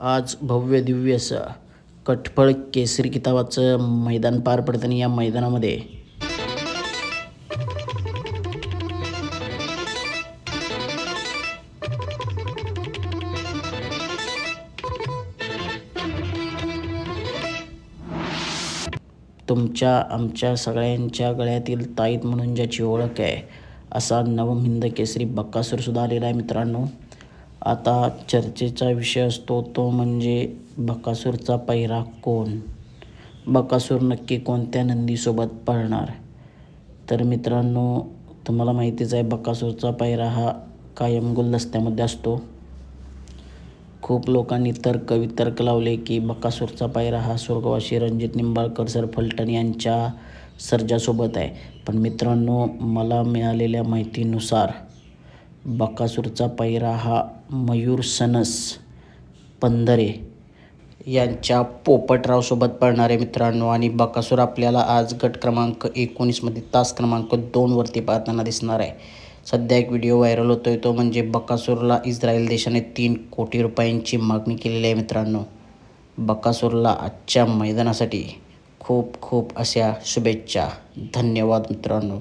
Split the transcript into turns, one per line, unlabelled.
आज भव्य दिव्य असं कठफळ केसरी किताबाचं मैदान पार पडतं आणि या मैदानामध्ये तुमच्या आमच्या सगळ्यांच्या गळ्यातील ताईत म्हणून ज्याची ओळख आहे असा नवमिंद केसरी बक्कासूरसुद्धा आलेला आहे मित्रांनो. आता चर्चेचा विषय असतो तो म्हणजे बकासूरचा पैरा कोण? बकासूर नक्की कोणत्या नंदीसोबत पळणार? तर मित्रांनो तुम्हाला माहितीच आहे बकासूरचा पैरा हा कायम गुलदस्त्यामध्ये असतो. खूप लोकांनी तर्क वितर्क लावले की बकासूरचा पायरा हा स्वर्गवासी रणजित निंबाळकर सर फलटण यांच्या सर्जासोबत आहे. पण मित्रांनो मला मिळालेल्या माहितीनुसार बकासूरचा पायरा हा मयूर सनस पंधरे यांच्या पोपटरावसोबत पळणार मित्रांनो आणि बकासूर आपल्याला आज गट क्रमांक एकोणीसमध्ये तास क्रमांक दोनवरती पाहताना दिसणार आहे. सध्या एक व्हिडिओ व्हायरल होतोय तो म्हणजे बकासूरला इस्रायल देशाने तीन कोटी रुपयांची मागणी केलेली आहे मित्रांनो. बकासूरला आजच्या मैदानासाठी खूप खूप अशा शुभेच्छा. धन्यवाद मित्रांनो.